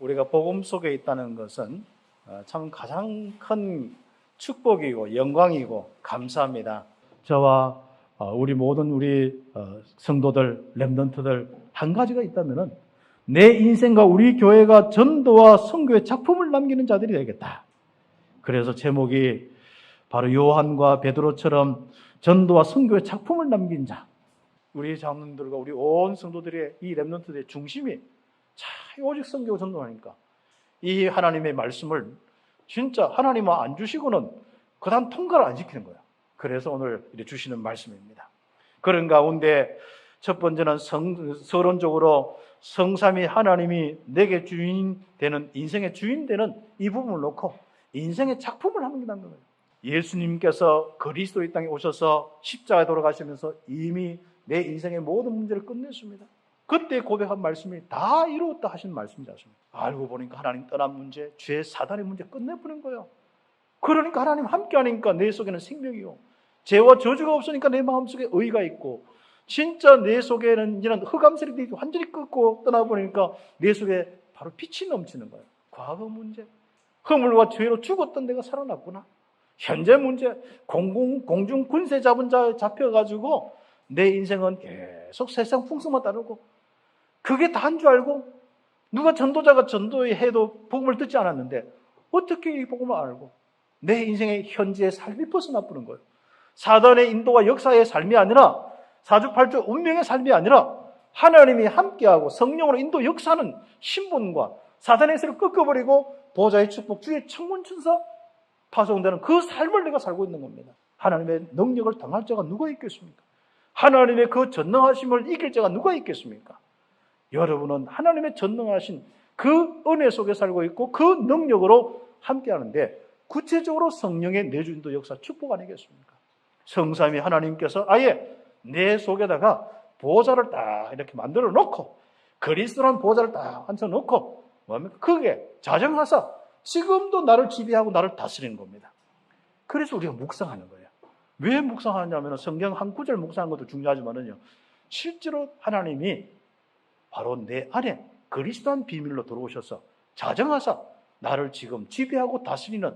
우리가 복음 속에 있다는 것은 어, 참 가장 큰 축복이고 영광이고 감사합니다. 저와 어, 우리 모든 우리 어, 성도들, 렘넌트들 한 가지가 있다면은 내 인생과 우리 교회가 전도와 선교의 작품을 남기는 자들이 되겠다. 그래서 제목이 바로 요한과 베드로처럼 전도와 선교의 작품을 남긴 자. 우리 장로들과 우리 온 성도들의 이 렘넌트들의 중심이 자, 오직 선교 전도하니까 이 하나님의 말씀을 진짜 하나님은 안 주시고는 그다음 통과를 안 시키는 거예요. 그래서 오늘 주시는 말씀입니다. 그런 가운데 첫 번째는 성, 서론적으로 성삼이 하나님이 내게 주인 되는 인생의 주인 되는 이 부분을 놓고 인생의 작품을 하는 게 남는 거예요. 예수님께서 그리스도 이 땅에 오셔서 십자가에 돌아가시면서 이미 내 인생의 모든 문제를 끝냈습니다. 그때 고백한 말씀이 다 이루었다 하신 말씀이지? 알고 보니까 하나님 떠난 문제, 죄, 사단의 문제 끝내버린 거예요. 그러니까 하나님 함께 하니까 내 속에는 생명이요. 죄와 저주가 없으니까 내 마음속에 의가 있고, 진짜 내 속에는 이제는 흑암색이 완전히 끊고 떠나버리니까 내 속에 바로 빛이 넘치는 거예요. 과거 문제. 허물과 죄로 죽었던 내가 살아났구나. 현재 문제. 공공, 공중 군세 잡은 자 잡혀가지고 내 인생은 계속 세상 풍성만 따르고 그게 다인 줄 알고 누가 전도자가 전도에 해도 복음을 듣지 않았는데 어떻게 이 복음을 알고 내 인생의 현재의 삶이 벗어나버린 거예요. 사단의 인도와 역사의 삶이 아니라 사주팔주 운명의 삶이 아니라 하나님이 함께하고 성령으로 인도 역사는 신분과 사단의 세를 꺾어버리고 보좌의 축복 주의 청문천사 파송되는 그 삶을 내가 살고 있는 겁니다. 하나님의 능력을 당할 자가 누가 있겠습니까? 하나님의 그 전능하심을 이길 자가 누가 있겠습니까? 여러분은 하나님의 전능하신 그 은혜 속에 살고 있고 그 능력으로 함께 하는데 구체적으로 성령의 내주인도 역사 축복 아니겠습니까? 성삼이 하나님께서 아예 내 속에다가 보좌를 딱 이렇게 만들어 놓고 그리스도란 보좌를 딱 앉혀 놓고 뭡니까? 그게 자정하사 지금도 나를 지배하고 나를 다스리는 겁니다. 그래서 우리가 묵상하는 거예요. 왜 묵상하냐면 성경 한 구절 묵상하는 것도 중요하지만은요. 실제로 하나님이 바로 내 안에 그리스도한 비밀로 들어오셔서 자정하사 나를 지금 지배하고 다스리는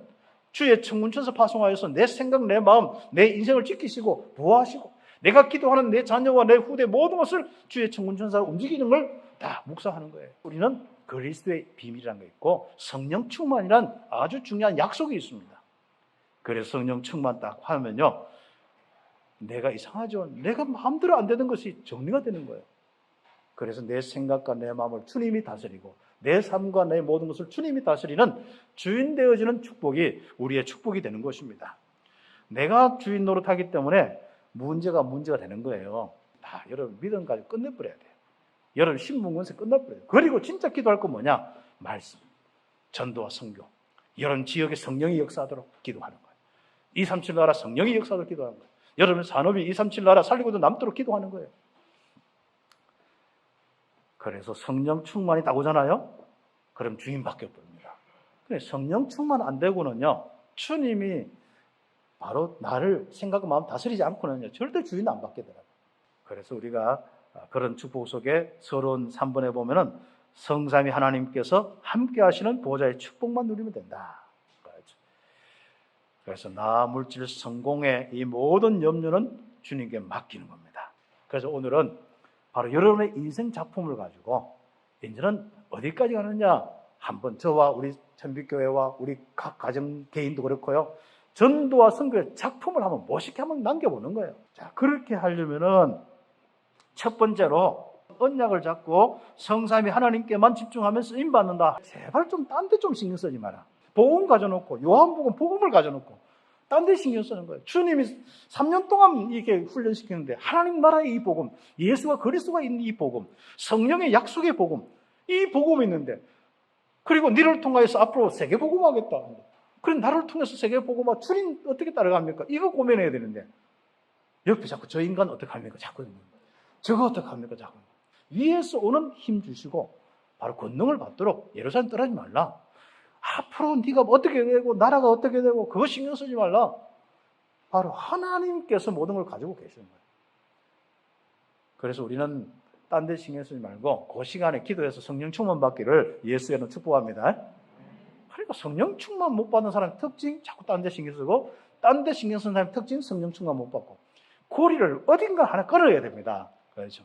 주의 청문천서 파송하여서 내 생각, 내 마음, 내 인생을 지키시고 보호하시고 내가 기도하는 내 자녀와 내 후대 모든 것을 주의 청문천사로 움직이는 걸 다 묵상하는 거예요. 우리는 그리스도의 비밀이라는 게 있고 성령 충만이란 아주 중요한 약속이 있습니다. 그래서 성령 충만 딱 하면요. 내가 이상하죠. 내가 마음대로 안 되는 것이 정리가 되는 거예요. 그래서 내 생각과 내 마음을 주님이 다스리고 내 삶과 내 모든 것을 주님이 다스리는 주인 되어지는 축복이 우리의 축복이 되는 것입니다. 내가 주인 노릇하기 때문에 문제가 문제가 되는 거예요. 다 여러분 믿음 가지고 끝내버려야 돼요. 여러분 신분권세 끝내버려요. 그리고 진짜 기도할 건 뭐냐? 말씀, 전도와 성교. 여러분 지역의 성령이 역사하도록 기도하는 거예요. 237 나라 성령이 역사하도록 기도하는 거예요. 여러분 산업이 237 나라 살리고도 남도록 기도하는 거예요. 그래서 성령 충만이 딱 오잖아요? 그럼 주인 바뀌어 버립니다. 성령 충만 안 되고는요, 주님이 바로 나를 생각과 마음 다스리지 않고는요, 절대 주인 안 받게 되더라고요. 그래서 우리가 그런 축복 속에 서론 3번에 보면은 성삼이 하나님께서 함께 하시는 보좌의 축복만 누리면 된다. 그래서 나 물질 성공의 이 모든 염려는 주님께 맡기는 겁니다. 그래서 오늘은 바로 여러분의 인생 작품을 가지고 이제는 어디까지 가느냐? 한번 저와 우리 천빛교회와 우리 각 가정 개인도 그렇고요. 전도와 선교의 작품을 한번 멋있게 한번 남겨보는 거예요. 자, 그렇게 하려면은 첫 번째로 언약을 잡고 성삼이 하나님께만 집중하면서 임받는다. 제발 좀 딴 데 좀 신경 쓰지 마라. 복음 가져놓고 요한복음 복음을 가져놓고 딴 데 신경 쓰는 거예요. 주님이 3년 동안 이렇게 훈련시키는데 하나님 나라의 이 복음, 예수가 그리스도가 있는 이 복음, 성령의 약속의 복음, 이 복음이 있는데 그리고 니를 통하여서 앞으로 세계 복음하겠다. 그럼 나를 통해서 세계 복음화 주님 어떻게 따라갑니까? 이거 고민해야 되는데 옆에 자꾸 저 인간 어떻게 합니까? 자꾸 저거 어떻게 합니까? 자꾸 위에서 오는 힘 주시고 바로 권능을 받도록 예루살렘 떠나지 말라. 앞으로 네가 어떻게 되고 나라가 어떻게 되고 그거 신경 쓰지 말라. 바로 하나님께서 모든 걸 가지고 계시는 거예요. 그래서 우리는 딴 데 신경 쓰지 말고 그 시간에 기도해서 성령 충만 받기를 예수에는 축복합니다. 그러니까 성령 충만 못 받는 사람 특징 자꾸 딴 데 신경 쓰고 딴 데 신경 쓰는 사람 특징 성령 충만 못 받고 고리를 어딘가 하나 끊어야 됩니다. 그렇죠.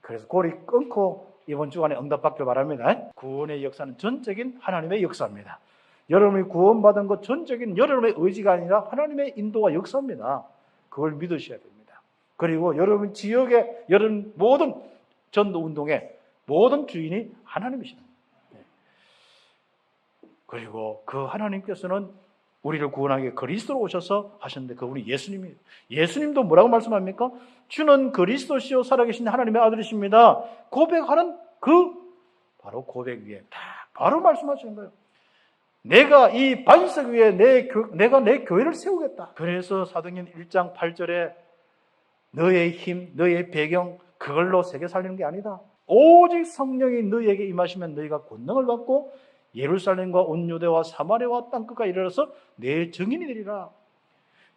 그래서 고리 끊고 이번 주간에 응답받기를 바랍니다. 구원의 역사는 전적인 하나님의 역사입니다. 여러분이 구원받은 것 전적인 여러분의 의지가 아니라 하나님의 인도와 역사입니다. 그걸 믿으셔야 됩니다. 그리고 여러분 지역의 여러분 모든 전도 운동의 모든 주인이 하나님이시다. 네. 그리고 그 하나님께서는 우리를 구원하기 위해 그리스도로 오셔서 하셨는데 그분이 예수님이 예수님도 뭐라고 말씀합니까? 주는 그리스도시요 살아계신 하나님의 아들이십니다. 고백하는 그 바로 고백 위에 다 바로 말씀하시는 거예요. 내가 이 반석 위에 내 교, 내가 내 교회를 세우겠다. 그래서 사도행전 1장 8절에 너의 힘, 너의 배경 그걸로 세계 살리는 게 아니다. 오직 성령이 너희에게 임하시면 너희가 권능을 받고 예루살렘과 온 유대와 사마리아와 땅끝까지 이르러서 내 증인이 되리라.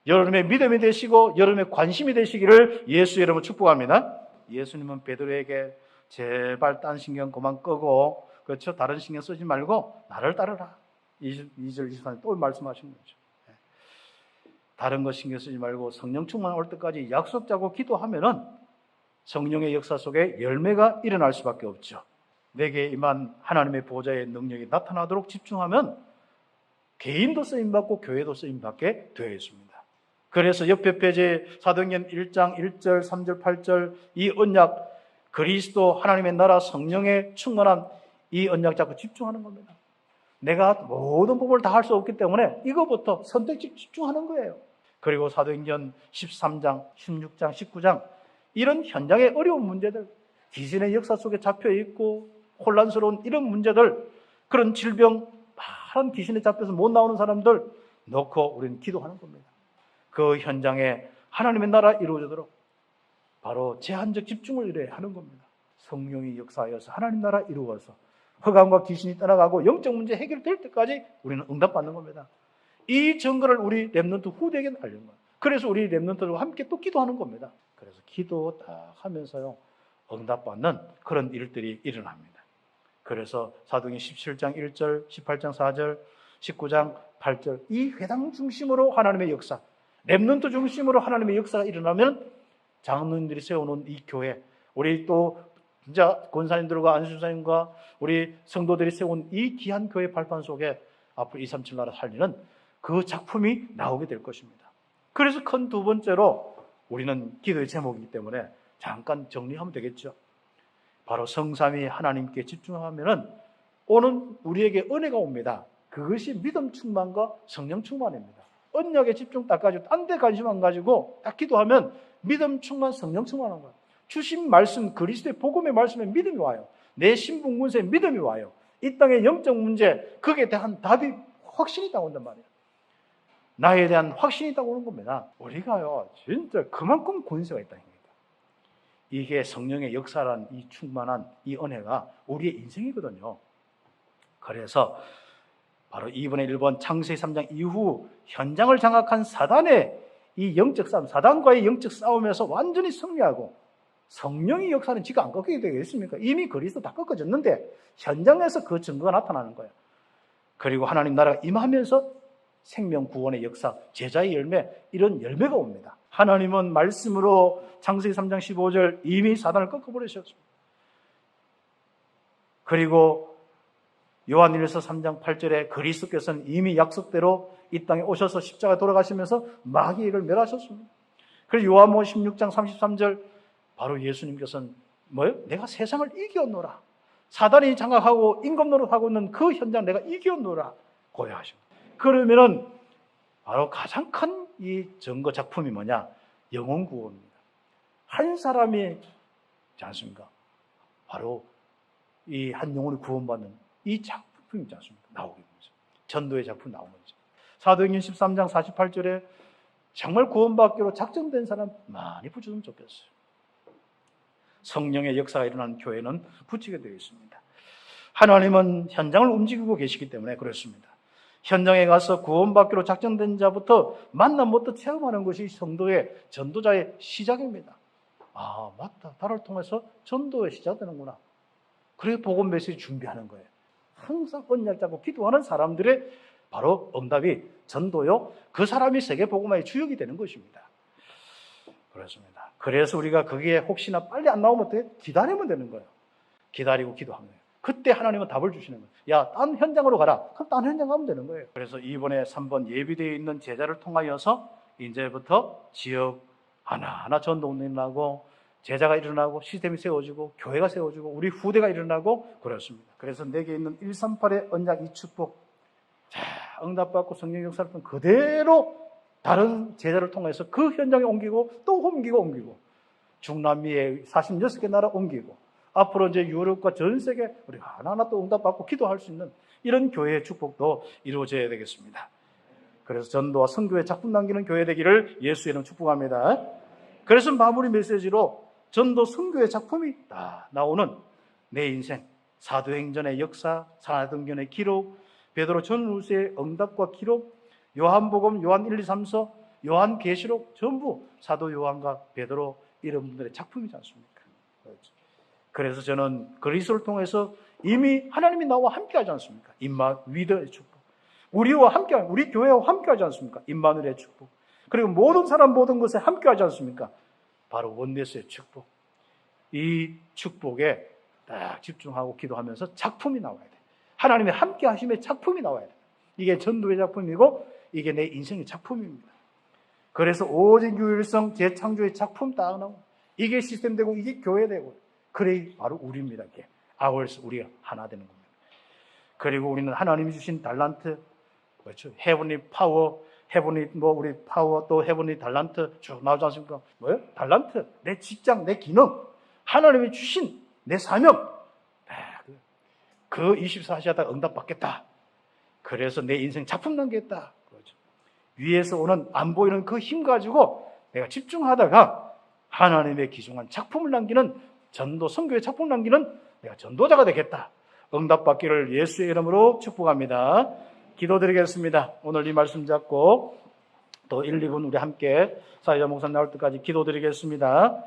여러분의 믿음이 되시고 여러분의 관심이 되시기를 예수 이름으로 축복합니다. 예수님은 베드로에게 제발 딴 신경 그만 끄고 그렇죠 다른 신경 쓰지 말고 나를 따르라. 2절 23절 또 말씀하신 거죠. 예. 다른 거 신경 쓰지 말고 성령 충만 올 때까지 약속 잡고 기도하면은 성령의 역사 속에 열매가 일어날 수밖에 없죠. 내게 임한 하나님의 보좌의 능력이 나타나도록 집중하면 개인도 쓰임 받고 교회도 쓰임 받게 되어 있습니다. 그래서 옆에 페이지 사도행전 1장 1절, 3절, 8절 이 언약 그리스도 하나님의 나라 성령의 충만한 이 언약 잡고 집중하는 겁니다. 내가 모든 법을 다 할 수 없기 때문에 이거부터 선택지 집중하는 거예요. 그리고 사도행전 13장, 16장, 19장 이런 현장의 어려운 문제들, 귀신의 역사 속에 잡혀 있고 혼란스러운 이런 문제들, 그런 질병, 많은 귀신에 잡혀서 못 나오는 사람들 놓고 우리는 기도하는 겁니다. 그 현장에 하나님의 나라 이루어지도록 바로 제한적 집중을 이래 하는 겁니다. 성령이 역사하여서 하나님 나라 이루어서 허감과 귀신이 떠나가고 영적 문제 해결될 때까지 우리는 응답받는 겁니다. 이 증거를 우리 랩런트 후대에게 알린 거예요. 그래서 우리 랩런트들과 함께 또 기도하는 겁니다. 그래서 기도 딱 하면서요, 응답받는 그런 일들이 일어납니다. 그래서 사도행 17장 1절, 18장 4절, 19장 8절, 이 회당 중심으로 하나님의 역사, 랩런트 중심으로 하나님의 역사가 일어나면 장로님들이 세워놓은 이 교회, 우리 또 진짜 권사님들과 안수사님과 우리 성도들이 세운 이 귀한 교회 발판 속에 앞으로 2, 3, 7 나라 살리는 그 작품이 나오게 될 것입니다. 그래서 큰 두 번째로 우리는 기도의 제목이기 때문에 잠깐 정리하면 되겠죠. 바로 성삼위 하나님께 집중하면은 오는 우리에게 은혜가 옵니다. 그것이 믿음 충만과 성령 충만입니다. 언약에 집중 딱 가지고 딴 데 관심 안 가지고 딱 기도하면 믿음 충만, 성령 충만한 거예요. 주신 말씀, 그리스도의 복음의 말씀에 믿음이 와요. 내 신분 군세에 믿음이 와요. 이 땅의 영적 문제, 거기에 대한 답이 확신이 딱 온단 말이에요. 나에 대한 확신이 딱 오는 겁니다. 우리가요, 진짜 그만큼 권세가 겁니다. 이게 성령의 역사란 이 충만한 이 은혜가 우리의 인생이거든요. 그래서 바로 이번에 1번 창세기 3장 이후 현장을 장악한 사단의 이 영적 싸움, 사단과의 영적 싸움에서 완전히 승리하고 성령의 역사는 지가 안 꺾이게 되겠습니까? 이미 그리스도 다 꺾어졌는데 현장에서 그 증거가 나타나는 거예요. 그리고 하나님 나라가 임하면서 생명 구원의 역사, 제자의 열매 이런 열매가 옵니다. 하나님은 말씀으로 창세기 3장 15절 이미 사단을 꺾어버리셨습니다. 그리고 요한일서 3장 8절에 그리스도께서는 이미 약속대로 이 땅에 오셔서 십자가 돌아가시면서 마귀를 멸하셨습니다. 그리고 요한복음 16장 33절 바로 예수님께서는 뭐요? 내가 세상을 이겼노라. 사단이 장악하고 임금 노릇하고 있는 그 현장 내가 이겼노라 고백하십니다. 그러면은 바로 가장 큰 이 증거 작품이 뭐냐? 영혼 구원입니다. 한 사람이 있지 않습니까? 바로 이 한 영혼이 구원받는 이 작품이 있지 않습니까? 나오게 되죠. 전도의 작품 나온 거죠. 사도행전 13장 48절에 정말 구원받기로 작정된 사람 많이 붙여주면 좋겠어요. 성령의 역사가 일어나는 교회는 붙이게 되어 있습니다. 하나님은 현장을 움직이고 계시기 때문에 그렇습니다. 현장에 가서 구원받기로 작정된 자부터 만남부터 체험하는 것이 성도의 전도자의 시작입니다. 아, 맞다. 나를 통해서 전도에 시작되는구나. 그래 복음 메시지 준비하는 거예요. 항상 언약 잡고 기도하는 사람들의 바로 응답이 전도요. 그 사람이 세계 복음화의 주역이 되는 것입니다. 그렇습니다. 그래서 우리가 거기에 혹시나 빨리 안 나오면 어떻게 기다리면 되는 거예요. 기다리고 기도하면 돼요. 그때 하나님은 답을 주시는 거예요. 야, 딴 현장으로 가라. 그럼 딴 현장 가면 되는 거예요. 그래서 이번에 3번 예비되어 있는 제자를 통하여서 이제부터 지역 하나하나 일어나고 제자가 일어나고 시스템이 세워지고 교회가 세워지고 우리 후대가 일어나고 그렇습니다. 그래서 내게 있는 138의 언약 이 축복 자, 응답받고 성령 역사를 통 그대로 다른 제자를 통해서 그 현장에 옮기고 또 옮기고 옮기고 중남미의 46개 나라 옮기고 앞으로 이제 유럽과 전 세계 우리가 하나하나 또 응답받고 기도할 수 있는 이런 교회의 축복도 이루어져야 되겠습니다. 그래서 전도와 선교의 작품 남기는 교회 되기를 예수의 이름 축복합니다. 그래서 마무리 메시지로 전도 선교의 작품이 다 나오는 내 인생 사도행전의 역사, 사도행전의 기록, 베드로 전후세의 응답과 기록, 요한복음, 요한 1, 2, 3서, 요한 계시록 전부 사도 요한과 베드로 이런 분들의 작품이지 않습니까? 그래서 저는 그리스도를 통해서 이미 하나님이 나와 함께 하지 않습니까? 임마 위더의 축복. 우리와 함께, 우리 교회와 함께 하지 않습니까? 임마누엘의 축복. 그리고 모든 사람 모든 것에 함께 하지 않습니까? 바로 원네스의 축복. 이 축복에 딱 집중하고 기도하면서 작품이 나와야 돼. 하나님의 함께 하심의 작품이 나와야 돼. 이게 전도의 작품이고 이게 내 인생의 작품입니다. 그래서 오직 유일성 재창조의 작품 딱 나오고 이게 시스템 되고 이게 교회 되고 그래 바로 우리입니다. 이게 아월스 우리가 하나 되는 겁니다. 그리고 우리는 하나님이 주신 달란트 그렇죠. 헤븐리 파워 헤븐리 뭐 우리 파워 또 헤븐리 달란트 쭉 나오지 않습니까? 뭐요? 달란트 내 직장 내 기능 하나님이 주신 내 사명 그 24시 하다가 응답 받겠다. 그래서 내 인생 작품 남겠다. 그렇죠. 위에서 오는 안 보이는 그 힘 가지고 내가 집중하다가 하나님의 기중한 작품을 남기는 전도 선교의 작품을 남기는 내가 전도자가 되겠다. 응답 받기를 예수의 이름으로 축복합니다. 기도드리겠습니다. 오늘 이 말씀 잡고 또 1, 2분 우리 함께 사회자 목사 나올 때까지 기도드리겠습니다.